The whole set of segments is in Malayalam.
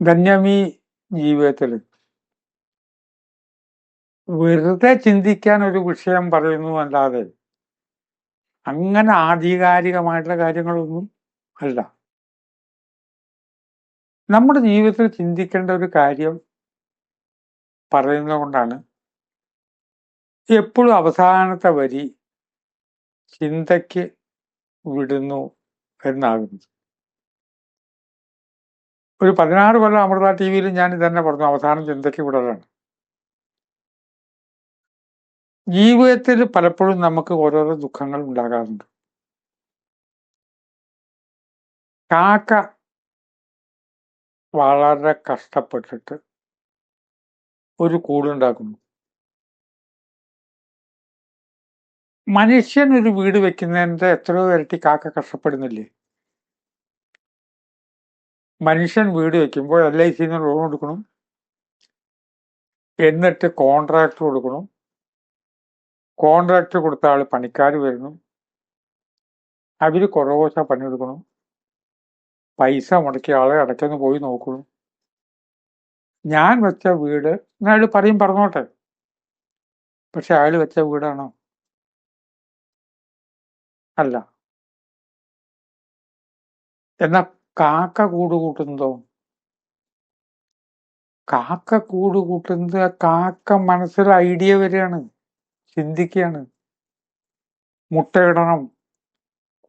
ധന്യമീ ജീവിതത്തിൽ വെറുതെ ചിന്തിക്കാൻ ഒരു വിഷയം പറയുന്നു അല്ലാതെ അങ്ങനെ ആധികാരികമായിട്ടുള്ള കാര്യങ്ങളൊന്നും അല്ല. നമ്മുടെ ജീവിതത്തിൽ ചിന്തിക്കേണ്ട ഒരു കാര്യം പറയുന്നത് കൊണ്ടാണ് എപ്പോഴും അവസാനത്തെ വരി ചിന്തയ്ക്ക് വിടുന്നു എന്നാകുന്നത്. ഒരു പതിനാറ് കൊല്ലം അമൃത ടി വിയിൽ ഞാൻ ഇതന്നെ പറഞ്ഞു. അവസാനം ചിന്തയ്ക്ക് വിടലാണ്. ജീവിതത്തിൽ പലപ്പോഴും നമുക്ക് ഓരോരോ ദുഃഖങ്ങൾ ഉണ്ടാകാറുണ്ട്. കാക്ക വളരെ കഷ്ടപ്പെട്ടിട്ട് ഒരു കൂടുണ്ടാക്കുന്നു. മനുഷ്യൻ ഒരു വീട് വെക്കുന്നതിന്റെ എത്രയോ ഇരട്ടി കാക്ക കഷ്ടപ്പെടുന്നില്ലേ? മനുഷ്യൻ വീട് വെക്കുമ്പോൾ എൽ ഐ സിന്ന് ലോൺ കൊടുക്കണം എന്നിട്ട് കോൺട്രാക്ട് കൊടുക്കണം. കോൺട്രാക്ട് കൊടുത്ത ആൾ പണിക്കാർ വരുന്നു. അവർ കുറവോശ പണിയെടുക്കണം പൈസ മുടക്കിയ ആളെ ഇടയ്ക്കൊന്ന് പോയി നോക്കണം ഞാൻ വെച്ച വീട് അയാൾ പറയും പറഞ്ഞോട്ടെ. പക്ഷെ അയാൾ വെച്ച വീടാണോ? അല്ല. എന്നാ കാക്ക കൂട് കൂട്ടുന്നതോ? കാക്ക കൂട് കൂട്ടുന്നത് കാക്ക മനസ്സിൽ ഐഡിയ വരികയാണ് ചിന്തിക്കുകയാണ്. മുട്ടയിടണം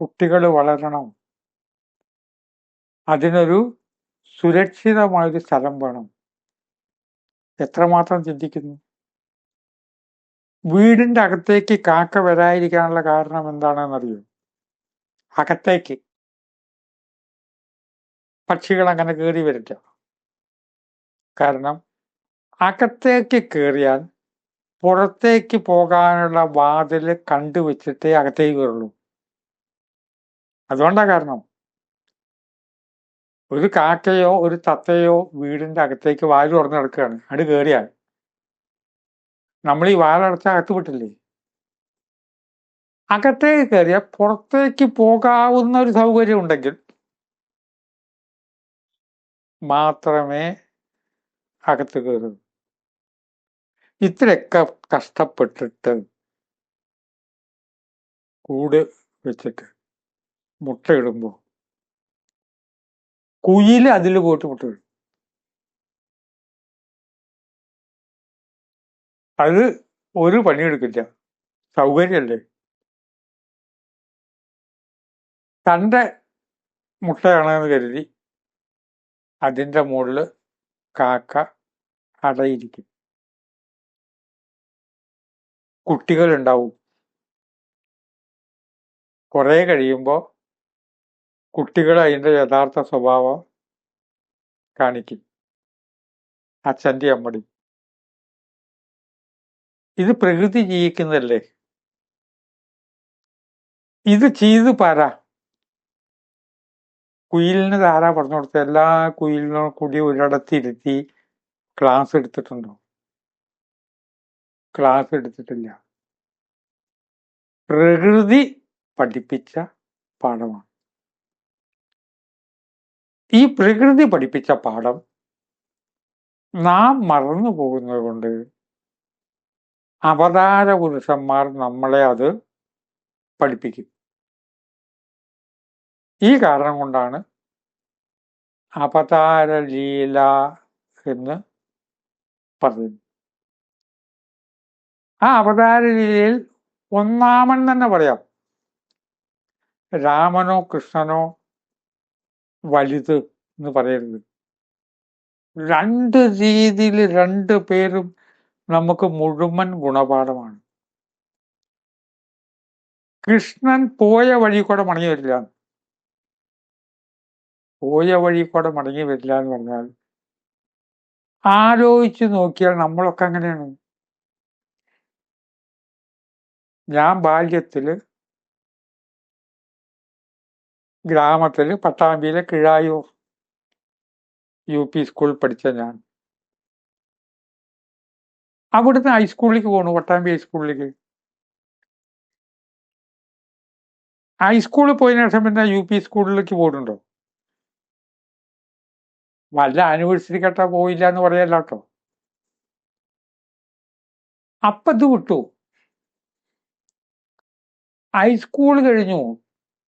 കുട്ടികൾ വളരണം. അതിനൊരു സുരക്ഷിതമായൊരു സ്ഥലം വേണം. എത്രമാത്രം ചിന്തിക്കുന്നു? വീടിന്റെ അകത്തേക്ക് കാക്ക വരാതിരിക്കാനുള്ള കാരണം എന്താണെന്നറിയോ? അകത്തേക്ക്. പക്ഷികൾ അങ്ങനെ കയറി വരില്ല കാരണം അകത്തേക്ക് കയറിയാൽ പുറത്തേക്ക് പോകാനുള്ള വാതിൽ കണ്ടുവച്ചിട്ടേ അകത്തേക്ക് കയറുള്ളൂ. അതുകൊണ്ടാ കാരണം ഒരു കാക്കയോ ഒരു തത്തയോ വീടിന്റെ അകത്തേക്ക് വാൽ തുറന്നു കിടക്കുകയാണ് അത് കയറിയാൽ നമ്മൾ ഈ വാലടച്ച അകത്ത് വിട്ടില്ലേ? അകത്തേക്ക് കയറിയാൽ പുറത്തേക്ക് പോകാവുന്ന ഒരു സൗകര്യം ഉണ്ടെങ്കിൽ മാത്രമേ അകത്ത് കയറൂ. ഇത്രയൊക്കെ കഷ്ടപ്പെട്ടിട്ട് കൂട് വെച്ചിട്ട് മുട്ടയിടുമ്പോൾ കുയിൽ അതിൽ പോയിട്ട് മുട്ടയിടും. അത് ഒരു പണിയെടുക്കില്ല. സൗകര്യമല്ലേ? തന്റെ മുട്ടയാണെന്ന് കരുതി അതിന്റെ മുകളിൽ കാക്ക അടയിരിക്കും. കുട്ടികളുണ്ടാവും. കുറെ കഴിയുമ്പോൾ കുട്ടികൾ അതിന്റെ യഥാർത്ഥ സ്വഭാവം കാണിക്കും. അച്ഛന്റെ അമ്മടി. ഇത് പ്രകൃതി ജീവിക്കുന്നതല്ലേ? ഇത് ചെയ്തു പാര കുയിലിന് ധാരാ പറഞ്ഞു കൊടുത്ത എല്ലാ കുയിലിനും കൂടി ഒരിടത്തിരുത്തി ക്ലാസ് എടുത്തിട്ടുണ്ടോ? ക്ലാസ് എടുത്തിട്ടില്ല. പ്രകൃതി പഠിപ്പിച്ച പാഠമാണ്. ഈ പ്രകൃതി പഠിപ്പിച്ച പാഠം നാം മറന്നു പോകുന്നത് കൊണ്ട് അവതാര പുരുഷന്മാർ നമ്മളെ അത് പഠിപ്പിക്കും. ഈ കാരണം കൊണ്ടാണ് അപതാരലീല എന്ന് പറയുന്നത് ആ അവതാര ലീലയിൽ ഒന്നാമൻ തന്നെ പറയാം. രാമനോ കൃഷ്ണനോ വലുത് എന്ന് പറയരുത്. രണ്ട് രീതിയിൽ രണ്ട് പേരും നമുക്ക് മുഴുവൻ ഗുണപാഠമാണ്. കൃഷ്ണൻ പോയ വഴി കൂടെ മണങ്ങി വരില്ല. പോയ വഴി കൂടെ മടങ്ങി വരില്ല എന്ന് പറഞ്ഞാൽ ആലോചിച്ച് നോക്കിയാൽ നമ്മളൊക്കെ അങ്ങനെയാണ്. ഞാൻ ബാല്യത്തിൽ ഗ്രാമത്തിൽ പട്ടാമ്പിയിലെ കിഴായൂർ യു പി സ്കൂളിൽ പഠിച്ച ഞാൻ. അവിടുന്ന് ഹൈസ്കൂളിലേക്ക് പോണു പട്ടാമ്പി ഹൈസ്കൂളിലേക്ക് ഹൈസ്കൂളിൽ പോയതിനു ശേഷം പിന്നെ യു പി സ്കൂളിലേക്ക് പോകുന്നുണ്ടോ വല്ല ആനിവേഴ്സറി കേട്ടാ പോയില്ല എന്ന് പറയല്ല കേട്ടോ അപ്പൊ ഇത് വിട്ടു? ഹൈസ്കൂൾ കഴിഞ്ഞു.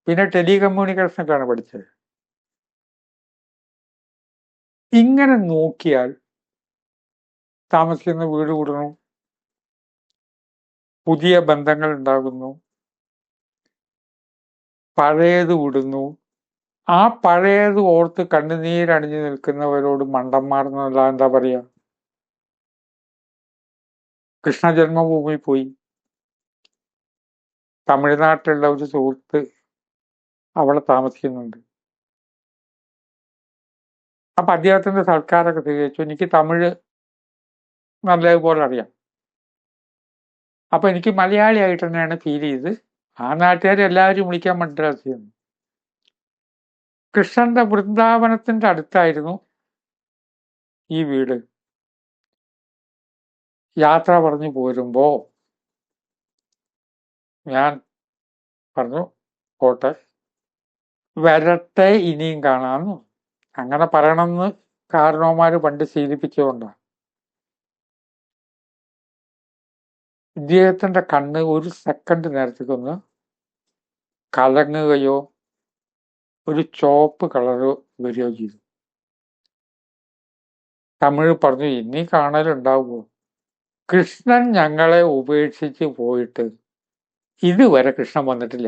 പിന്നെ ടെലികമ്മ്യൂണിക്കേഷനൊക്കെയാണ് പഠിച്ചത്. ഇങ്ങനെ നോക്കിയാൽ താമസിക്കുന്ന വീട് കൂടുന്നു. പുതിയ ബന്ധങ്ങൾ ഉണ്ടാകുന്നു. പഴയത് വിടുന്നു. ആ പഴയത് ഓർത്ത് കണ്ണുനീരണിഞ്ഞു നിൽക്കുന്നവരോട് മണ്ടന്മാർ എന്നല്ല എന്താ പറയാ? കൃഷ്ണ ജന്മഭൂമി പോയി. തമിഴ്നാട്ടിലുള്ള ഒരു സുഹൃത്ത് അവളെ താമസിക്കുന്നുണ്ട്. അപ്പൊ അദ്ദേഹത്തിന്റെ സൽക്കാരൊക്കെ സ്വീകരിച്ചു. എനിക്ക് തമിഴ് നല്ലതുപോലെ അറിയാം. അപ്പൊ എനിക്ക് മലയാളിയായിട്ട് തന്നെയാണ് ഫീൽ ചെയ്ത് ആ നാട്ടുകാർ എല്ലാവരും വിളിക്കാൻ മദ്രാസിൽ കൃഷ്ണന്റെ വൃന്ദാവനത്തിന്റെ അടുത്തായിരുന്നു ഈ വീട്. യാത്ര പറഞ്ഞു പോരുമ്പോ ഞാൻ പറഞ്ഞു പോട്ടെ വരട്ടെ ഇനിയും കാണാന്ന് അങ്ങനെ പറയണമെന്ന് കാരണവന്മാര് പണ്ട് ശീലിപ്പിച്ചുകൊണ്ടാണ് ഇദ്ദേഹത്തിന്റെ കണ്ണ് ഒരു സെക്കൻഡ് നേരത്തേക്കൊന്ന് കലങ്ങുകയോ ഒരു ചോപ്പ് കളറ് വരികയോ ചെയ്തു. തമിഴ് പറഞ്ഞു ഇനി കാണലുണ്ടാവുമോ? കൃഷ്ണൻ ഞങ്ങളെ ഉപേക്ഷിച്ച് പോയിട്ട് ഇതുവരെ കൃഷ്ണൻ വന്നിട്ടില്ല.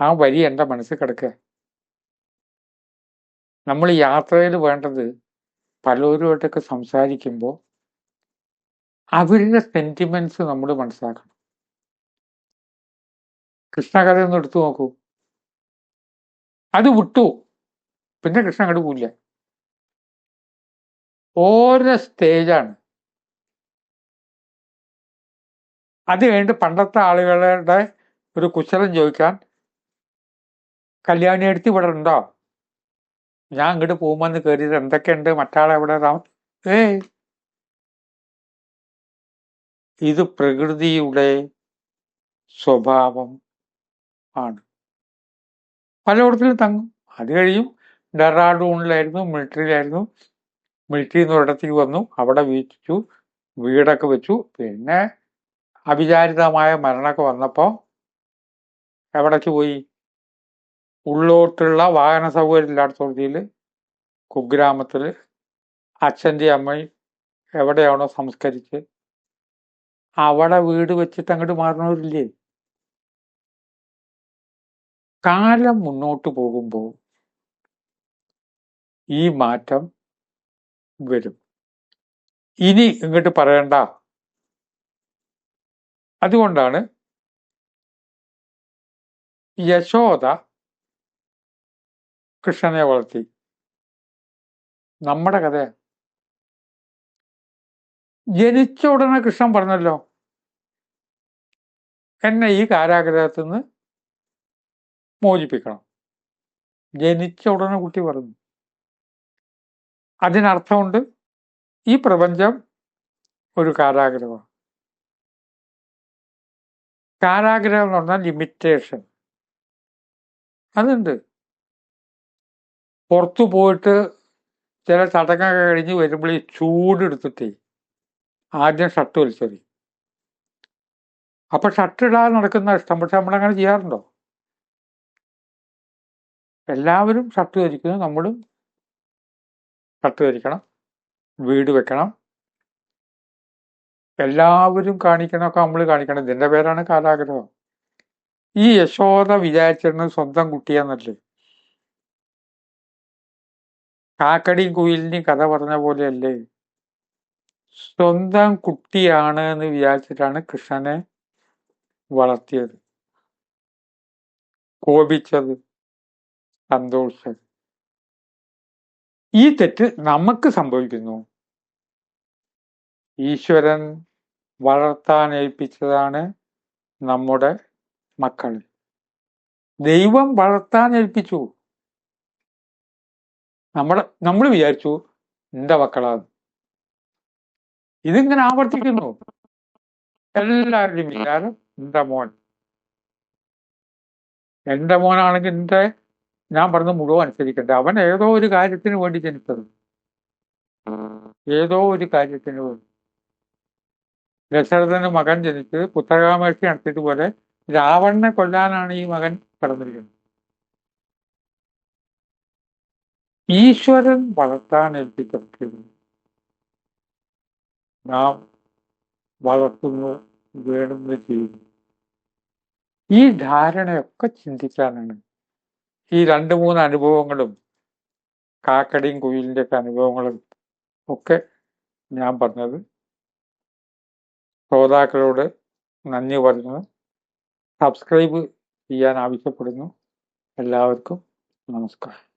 ആ വരി എന്റെ മനസ്സിൽ കിടക്കുക. നമ്മൾ യാത്രയിൽ വേണ്ടത് പലരുമായിട്ടൊക്കെ സംസാരിക്കുമ്പോൾ അവരുടെ സെന്റിമെന്റ്സ് നമ്മൾ മനസ്സിലാക്കണം. കൃഷ്ണകഥ ഒന്ന് എടുത്തു നോക്കൂ. അത് വിട്ടു. പിന്നെ കൃഷ്ണ അങ്ങോട്ട് പോയില്ല ഓരോ സ്റ്റേജാണ്. അത് കഴിഞ്ഞിട്ട് പണ്ടത്തെ ആളുകളുടെ ഒരു കുശലം ചോദിക്കാൻ കല്യാണി എടുത്ത് ഇവിടെ ഉണ്ടോ? ഞാൻ അങ്ങോട്ട് പോകുമ്പോൾ കയറിയത് എന്തൊക്കെയുണ്ട്? മറ്റാളെ എവിടെ? ഏ ഇത് പ്രകൃതിയുടെ സ്വഭാവം. ആണ്. പലയിടത്തിലും തങ്ങും. അത് കഴിയും ഡെറാഡൂണിലായിരുന്നു മിലിറ്ററിയിലായിരുന്നു. മിലിറ്ററി എന്ന് ഒരിടത്തേക്ക് വന്നു. അവിടെ വീട്ടിച്ചു വീടൊക്കെ വെച്ചു. പിന്നെ അവിചാരിതമായ മരണമൊക്കെ വന്നപ്പോൾ എവിടേക്ക് പോയി? ഉള്ളോട്ടുള്ള വാഹന സൗകര്യം ഇല്ലാത്തോടത്തിൽ കുഗ്രാമത്തിൽ അച്ഛന്റെ അമ്മയും എവിടെയാണോ സംസ്കരിച്ച്. അവിടെ വീട് വെച്ചിട്ട് അങ്ങോട്ട് മാറണവരില്ലേ കാലം മുന്നോട്ട് പോകുമ്പോൾ ഈ മാറ്റം വരും. ഇനി ഇങ്ങോട്ട് പറയണ്ട. അതുകൊണ്ടാണ് യശോദ കൃഷ്ണനെ വളർത്തി. നമ്മുടെ കഥ ജനിച്ച ഉടനെ കൃഷ്ണൻ പറഞ്ഞല്ലോ എന്നെ ഈ കാരാഗ്രഹത്തിൽ നിന്ന് മോചിപ്പിക്കണം. ജനിച്ച ഉടനെ കുട്ടി പറഞ്ഞു. അതിനർത്ഥമുണ്ട് ഈ പ്രപഞ്ചം ഒരു കാരാഗ്രഹമാണ്. കാരാഗ്രഹം എന്ന് പറഞ്ഞാൽ ലിമിറ്റേഷൻ അതുണ്ട്. പുറത്തു പോയിട്ട് ചില ചടങ്ങൊക്കെ കഴിഞ്ഞ് വരുമ്പോൾ ഈ ചൂടെടുത്തിട്ടേ ആദ്യം ഷർട്ട് വലിച്ചെറിയും. അപ്പൊ ഷർട്ട് ഇടാതെ നടക്കുന്ന ഇഷ്ടം. പക്ഷെ നമ്മളങ്ങനെ ചെയ്യാറുണ്ടോ? എല്ലാവരും ഷർട്ട് ധരിക്കുന്നു. നമ്മളും ഷർട്ട് ധരിക്കണം. വീട് വെക്കണം. എല്ലാവരും കാണിക്കണമൊക്കെ നമ്മൾ കാണിക്കണം. ഇതിന്റെ പേരാണ് കാലാഗ്രഹം. ഈ യശോദ വിചാരിച്ചിരുന്നത് സ്വന്തം കുട്ടിയാന്നല്ലേ? കാക്കടിയും കുയിലിന്റെയും കഥ പറഞ്ഞ പോലെയല്ലേ? സ്വന്തം കുട്ടിയാണ് എന്ന് വിചാരിച്ചിട്ടാണ് കൃഷ്ണനെ വളർത്തിയത്. കോപിച്ചത്. സന്തോഷിച്ചത് ഈ തെറ്റ് നമുക്ക് സംഭവിക്കുന്നു. ഈശ്വരൻ വളർത്താൻ ഏൽപ്പിച്ചതാണ് നമ്മുടെ മക്കൾ. ദൈവം വളർത്താൻ ഏൽപ്പിച്ചു. നമ്മുടെ നമ്മൾ വിചാരിച്ചു എന്റെ മക്കളാണ് ഇതിങ്ങനെ ആവർത്തിക്കുന്നു. എല്ലാവരുടെയും വിചാരം എന്റെ മോൻ. എന്റെ മോനാണെങ്കിൽ എന്റെ ഞാൻ പറഞ്ഞ മുഴുവൻ അനുസരിക്കട്ടെ. അവൻ ഏതോ ഒരു കാര്യത്തിന് വേണ്ടി ജനിച്ചത്. ഏതോ ഒരു കാര്യത്തിന് വേണ്ടി. ദശരഥന് മകൻ ജനിച്ച് പുത്രകാമേഷ്ടി നടത്തിയതുപോലെ രാവണനെ കൊല്ലാനാണ് ഈ മകൻ കടന്നിരിക്കുന്നത്. ഈശ്വരൻ വളർത്താൻ എനിക്ക് നാം വളർത്തുന്നു വേണമെന്ന് ചെയ്യുന്നു. ഈ ധാരണയൊക്കെ ചിന്തിക്കാനാണ് ഈ രണ്ട് മൂന്ന് അനുഭവങ്ങളും കാക്കടിയും കുയിലിന്റെ ഒക്കെ അനുഭവങ്ങളും ഒക്കെ ഞാൻ പറഞ്ഞത്. ശ്രോതാക്കളോട് നന്ദി പറഞ്ഞു സബ്സ്ക്രൈബ് ചെയ്യാൻ ആവശ്യപ്പെടുന്നു. എല്ലാവർക്കും നമസ്കാരം.